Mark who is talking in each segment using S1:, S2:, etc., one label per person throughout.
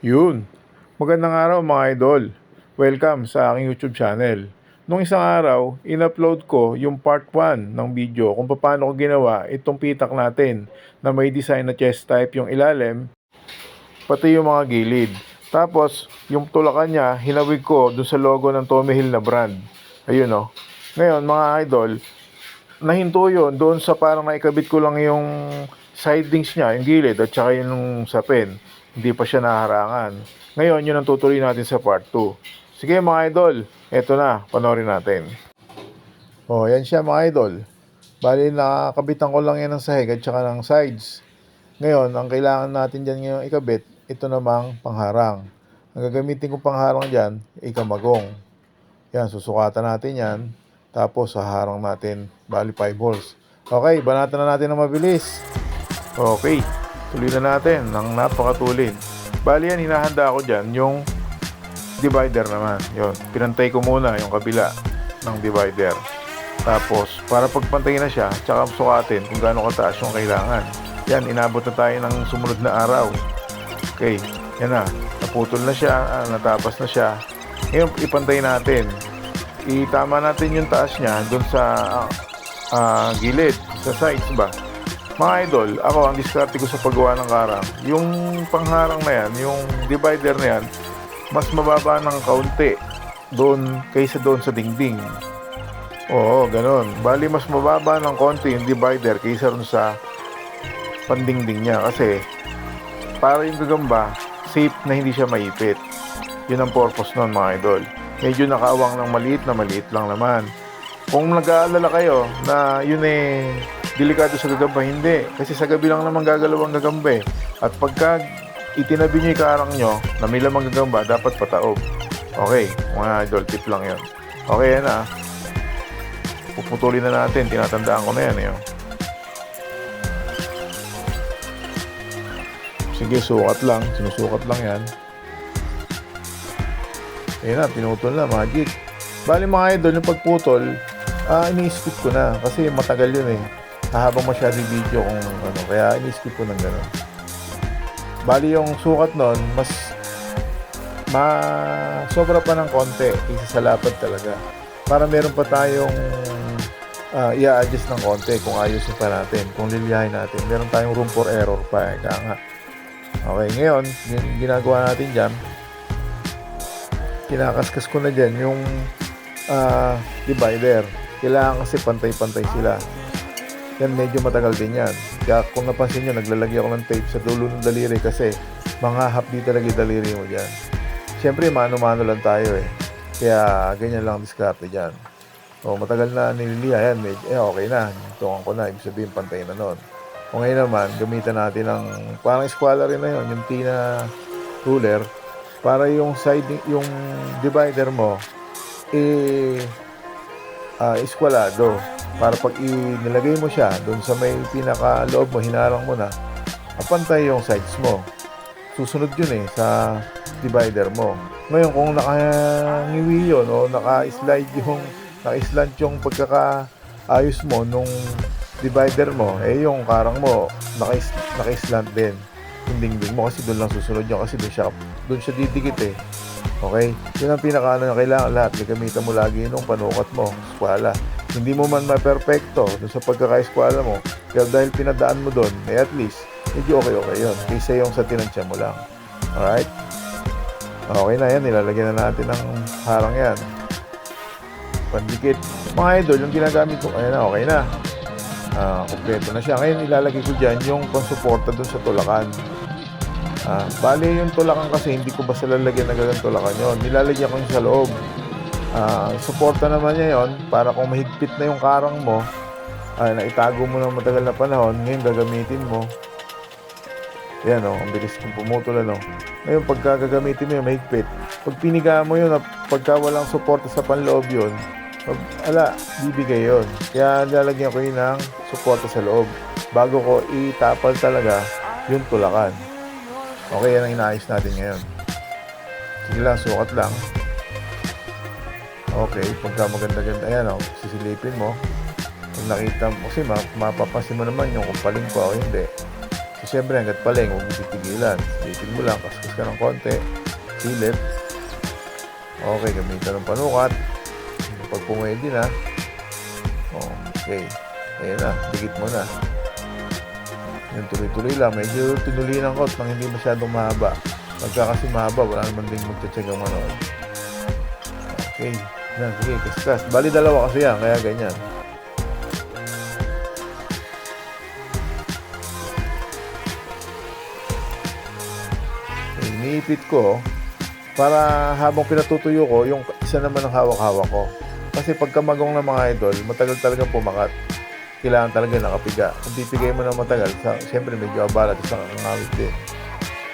S1: Yun. Magandang araw mga idol. Welcome sa aking YouTube channel. Nung isang araw, in-upload ko yung part 1 ng video kung paano ko ginawa itong pitak natin na may design na chest type yung ilalim, pati yung mga gilid. Tapos, yung tulakan niya, hinawig ko dun sa logo ng Tommy Hill na brand. Ayun o. Ngayon, mga idol, nahinto yun doon sa parang naikabit ko lang yung sidings niya, yung gilid at saka yung sa pen. Hindi pa siya naharangan. Ngayon, yun ang tutuloy natin sa part 2. Sige mga idol, eto na, panoorin natin. Oh, yan siya mga idol. Bali, nakakabitan ko lang yan ng sahig at saka ng sides. Ngayon, ang kailangan natin dyan ngayon ikabit, ito namang pangharang. Ang gagamitin kong pangharang dyan, ikamagong. Yan, susukatan natin yan. Tapos, haharang natin, bali 5 holes. Okay, banatan na natin ng mabilis. Okay, tuloy na natin ng napakatulin. Bali yan, hinahanda ko dyan yung divider naman. Yun, pinantay ko muna yung kabila ng divider. Tapos, para pagpantay na siya, tsaka sukatin kung gaano kataas yung kailangan. Yan, inabot na tayo ng sumunod na araw. Okay, yan na. Naputol na siya, ah, natapas na siya. Ngayon, ipantay natin. Itama natin yung taas niya dun sa ah, ah, gilid, sa sides ba. Mga idol, ako ang diskarte ko sa paggawa ng karang, yung pangharang na yan, yung divider na yan, mas mababa ng kaunti doon kaysa doon sa dingding. Oo, ganun. Bali, mas mababa ng konti yung divider kaysa doon sa pandingding niya kasi para yung gagamba, safe na hindi siya maipit. Yun ang purpose nun mga idol. Medyo nakaawang ng maliit na maliit lang naman. Kung nag-aalala kayo na yun eh delikado sa gagamba, hindi. Kasi sa gabi lang naman gagalaw ang gagamba eh. At pagka itinabi nyo yung karang nyo na may lamang gagamba, dapat pataob. Okay, mga idol, tip lang yun. Okay, yan ah. Puputulin na natin, tinatandaan ko na yan eh. Sige, sukat lang. Sinusukat lang yan. Ayun na, pinutol na, magic. Bali mga idol, yung pagputol, ah, ini-skip ko na. Kasi matagal yun eh. Hahabang masyado yung video kung ano. Kaya ini-skip ko ng gano'n. Bali yung sukat nun, mas ma sobra pa ng konti kaysa sa lapad talaga. Para meron pa tayong ah, i-adjust ng konti kung ayusin pa natin, kung liliyahin natin. Meron tayong room for error pa. Eh, kaya nga. Okay, ngayon, yung ginagawa natin dyan, kinakaskas ko na dyan yung ah, divider. Kailangan kasi pantay-pantay sila. Yan, medyo matagal din yan. Kaya kung napansin nyo, naglalagay ako ng tape sa dulo ng daliri kasi mga hapdi talaga yung daliri mo dyan. Siyempre, mano-mano lang tayo eh. Kaya ganyan lang ang diskarte dyan. O, matagal na nililiha yan. Medyo, eh, okay na. Tungan ko na. Ibig sabihin, pantay na nun. O ngayon naman, gamitan natin ng parang eskwala rin na yun, yung tina ruler para yung side yung divider mo eh ah, eskwalado. Para pag inilagay mo siya doon sa may pinaka loob mo hinarang mo na apantay yung sides mo. Susunod yun eh sa divider mo. Ngayon kung nakangiwi yun o naka-slide yung naka-slant yung pagkakaayos mo nung divider mo eh yung karang mo naka- naka-slant din. Yung dingding mo kasi doon lang susunod yun kasi doon siya, doon siya didikit eh. Okay? Yun ang pinaka ano na kailangan lahat. Gagamitan mo lagi nung panukat mo, eskwala. Hindi mo man ma-perfecto doon sa pagkaka-eskwala mo. Pero dahil pinadaan mo doon, eh at least, medyo okay-okay yun. Kaysa yung sa tinansya mo lang. Alright? Okay na yan. Nilalagyan na natin ng harang yan. Pandikit. Mga idol, yung ginagamit ko, ayan na, okay na. Ah, kompleto na siya. Ngayon ilalagay ko dyan yung pang-suporta dun sa tulakan. Ah, bali yung tulakan kasi hindi ko basta lalagyan na ganun tulakan yon. Nilalagyan ko yung sa loob. Ah, suporta naman niya yon para kung mahigpit na yung karang mo, ah, na itago mo ng matagal na panahon, ngayon gagamitin mo. Yan o, ang bilis kong pumutol ano. Ngayon pagka gagamitin mo yung mahigpit, pag piniga mo yun, pagka walang suporta sa panloob yun, pag, ala, bibigay yon. Kaya lalagyan ko yun ng suporta sa loob bago ko itapal talaga yung tulakan. Okay, yan ang inaayos natin ngayon. Sige lang, sukat lang. Okay, pagka maganda-ganda, ayan o, sisilipin mo. Kung nakita mo, kasi ma- mapapansin mo naman yung kung paling pa o hindi. siyempre hanggat paling, huwag mo titigilan. Silitin mo lang, kaskas ka ng konti. Silit. Okay, gamitan ng panukat. Pag pumwede na, okay. Ayan na, dikit mo na. Yung tuloy-tuloy lang. Medyo tinuloy ng kot nang hindi masyadong mahaba. Pagka kasi mahaba, wala naman ding magtsatsagang manood. Okay. Yan, sige, kaskas. Bali dalawa kasi yan, kaya ganyan. Iniipit ko para habang pinatutuyo ko, yung isa naman ang hawak-hawak ko. Kasi pagka magong ng mga idol, matagal talaga pumakat. Kailangan talaga nakapiga. Kung pipigay mo na matagal, sa, siyempre medyo abala at isang angawit din.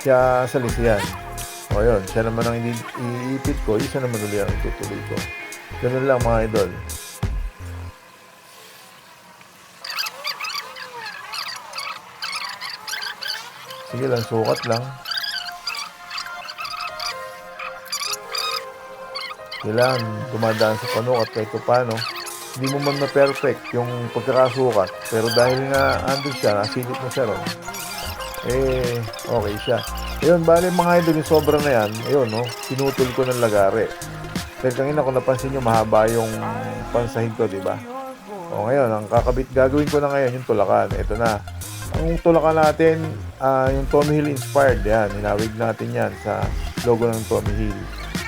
S1: Kaya salis yan. O yun, siya naman ang iniipit ko, isa naman uli ang itutuloy ko. Ganun lang mga idol. Sige lang, sukat lang. Kailangan dumadaan sa panukat kahit pa paano. Hindi mo man na-perfect yung pagkakasukat. Pero dahil nga andun siya, nasilip mo siya ron. Eh, okay siya. Ayun, bali mga idol, yung sobra na yan, ayun, no, pinutol ko ng lagari. Dahil kanina kung napansin nyo, mahaba yung pansahid ko, di ba? O ngayon, ang kakabit, gagawin ko na ngayon yung tulakan. Ito na. Ang tulakan natin, ah, yung Tommy Hill inspired, yan. Hinawig natin yan sa logo ng Tommy Hill.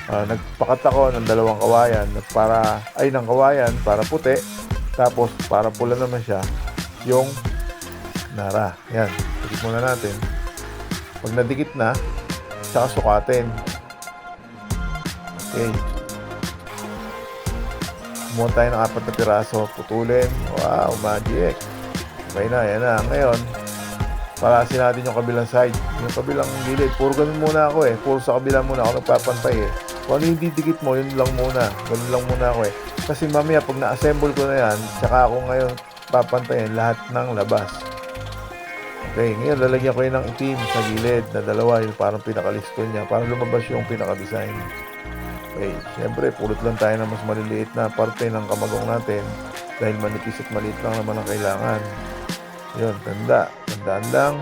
S1: Ah, nagpakat ako ng dalawang kawayan para, ay ng kawayan para puti. Tapos para pula naman siya, yung nara. Yan, dikit muna natin. Pag nadikit na, saka sukatin. Okay. Kumuha tayo ng apat na piraso, putulin. Wow, magic. Okay na, yan na. Ngayon, parasin natin yung kabilang side. Yung kabilang gilid. Puro ganun muna ako eh. Puro sa kabila muna ako nagpapantay eh. Kung ano yung didikit mo, yun lang muna. Ganun lang muna ako eh. Kasi mamaya, pag na-assemble ko na yan, tsaka ako ngayon papantayin lahat ng labas. Okay, ngayon lalagyan ko yun ng itim sa gilid na dalawa, yung parang pinakalisto niya, para lumabas yung pinaka-design. Okay, syempre, pulot lang tayo ng mas maliliit na parte ng kamagong natin dahil manipis at maliit lang naman ang kailangan. Yun, tanda. Tandaan lang.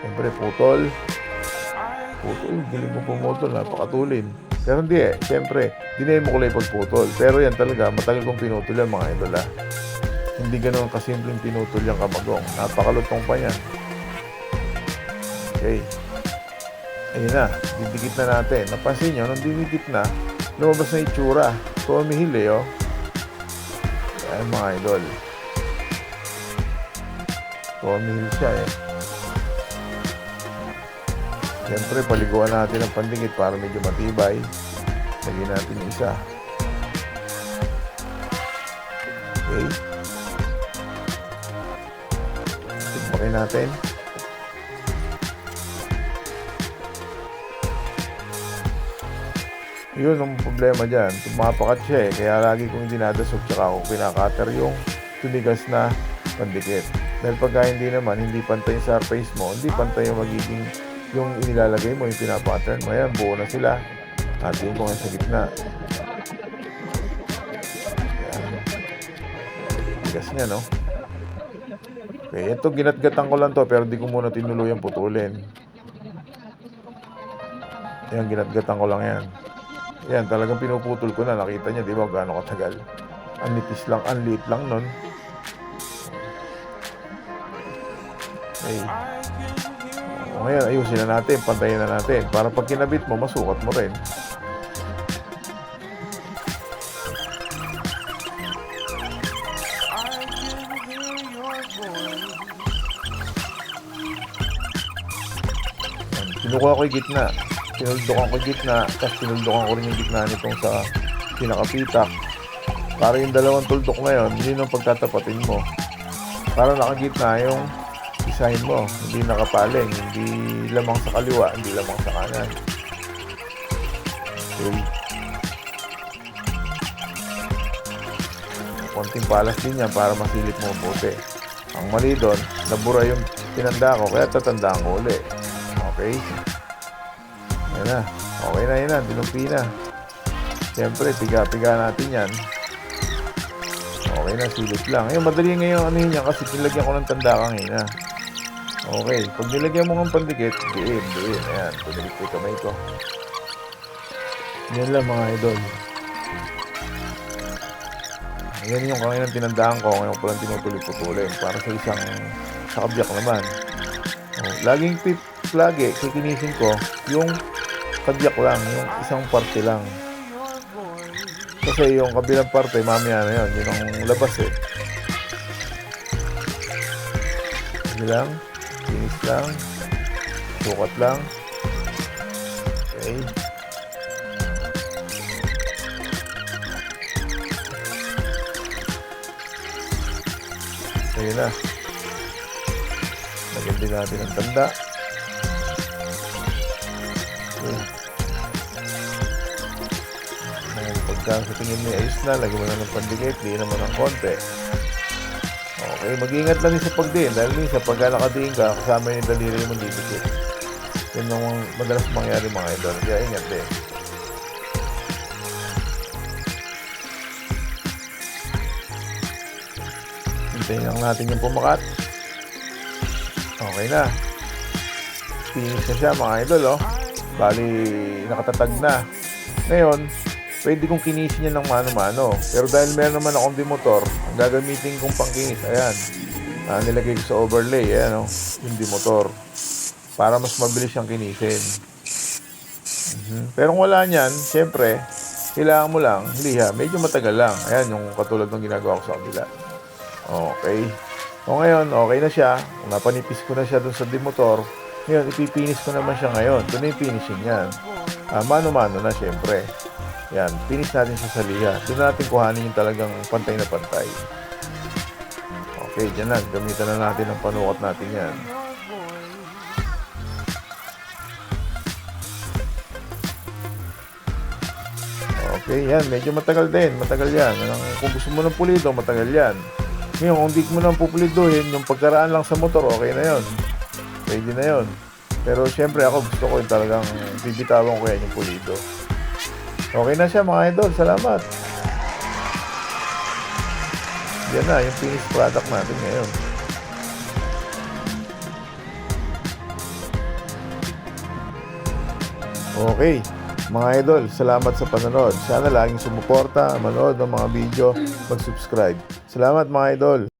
S1: Siyempre, putol. Putol, galing mo pumutol, napakatulin. Pero hindi eh, siyempre, dinay mo kulay pagputol. Pero yan talaga, matagal kong pinutol yan mga idol ah. Hindi ganun kasimpleng pinutol yung kamagong. Napakalutong pa yan. Okay. Ayun na, didikit na natin. Napansin nyo, nung didikit na, lumabas na itsura. Tommy Hill eh, oh. Ayan mga idol. Tommy Hill siya eh. Siyempre, paliguan natin ang pandikit para medyo matibay. Lagyan natin isa. Okay. Tigmakin natin. Yun ang problema dyan. Tumapakat siya eh. Kaya lagi kong dinadasog tsaka ako pinakater yung tumigas na pandikit. Dahil pagka hindi naman, hindi pantay yung surface mo, hindi pantay yung magiging yung inilalagay mo, yung pinapattern mo. Ayan, buo na sila. Atin ko ngayon sa gitna. Ayan. Tigas niya, no? Okay, ito ginatgatan ko lang to pero di ko muna tinuluyang putulin. Ayan, ginatgatan ko lang yan. Yan, talagang pinuputol ko na. Nakita niya, di ba, gaano katagal. Ang nipis lang, ang liit lang nun. Okay. Ngayon, ayusin na natin, pantayin na natin. Para pag kinabit mo, masukat mo rin. Kinukuha ko yung gitna. Sinuldukan ko yung gitna, tapos sinuldukan ko rin yung gitna nitong sa pinakapitak. Para yung dalawang tuldok ngayon, yun ang pagtatapatin mo. Para nakagitna yung design mo. Hindi nakapaling, hindi lamang sa kaliwa, hindi lamang sa kanan. Okay. Konting palas din yan para masilip mo mabuti. Ang mali doon, nabura yung tinanda ko, kaya tatandaan ko uli. Okay? Yan na. Okay na, yan na. Dinumpi na. Siyempre, piga-piga natin yan. Okay na, silip lang. Ngayon, madali ngayon ano yun yan kasi nilagyan ko ng tanda kanina. Okay, pag nilagyan mo ng pandikit, diin, diin. Ayan, pumikit ko kamay ko. Yan lang mga idol. Yan yung kanina tinandaan ko, ngayon ko lang tinutuloy-putulin para sa isang sa kabyak naman. Oh, laging pip, lagi, kikinisin ko yung kabyak lang, yung isang parte lang. Kasi yung kabilang parte, mamaya na yun, yun ang labas eh. Sige lang, kinis lang, sukat lang. Okay. Ayun na. Lagyan din natin ang tanda. Okay. Ngayon, pagka sa tingin mo ayos na, lagyan mo na ng pandikit, di naman ng konti. Okay, mag-iingat lang din sa pagdiin dahil minsan pagka nakadiin ka, kasama yung daliri mo didikit. Yun ang madalas mangyari mga idol. Kaya ingat din. Hintayin lang natin yung pumakat. Okay na. Finish na siya mga idol, oh. Bali, nakatatag na. Ngayon, pwede kong kinisin niya ng mano-mano. Pero dahil meron naman akong dimotor, ang gagamitin kong pangkinis, ayan. Ah, nilagay ko sa overlay, ayan, oh. Yung dimotor. Para mas mabilis siyang kinisin. Mhm. Pero kung wala niyan, siyempre, kailangan mo lang, liha, medyo matagal lang. Ayan, yung katulad ng ginagawa ko sa kabila. Okay. O ngayon, okay na siya. Napanipis ko na siya dun sa dimotor. Ngayon, ipipinis ko naman siya ngayon. Ito na yung finishing yan. Ah, mano-mano na, siyempre. Yan, finish natin sa saliha. Doon natin kuhanin yung talagang pantay na pantay. Okay, dyan na. Gamitan na natin ang panukat natin yan. Okay, yan. Medyo matagal din. Matagal yan. Ang, kung gusto mo ng pulido, matagal yan. Ngayon, kung di mo nang pupuliduhin, yung pagkaraan lang sa motor, okay na yon. Pwede na yon. Pero syempre ako gusto ko yung talagang bibitawan ko yan yung pulido. Okay na siya mga idol. Salamat. Yan na, yung finished product natin ngayon. Okay. Mga idol, salamat sa panonood. Sana laging sumuporta, manood ng mga video, mag-subscribe. Salamat mga idol.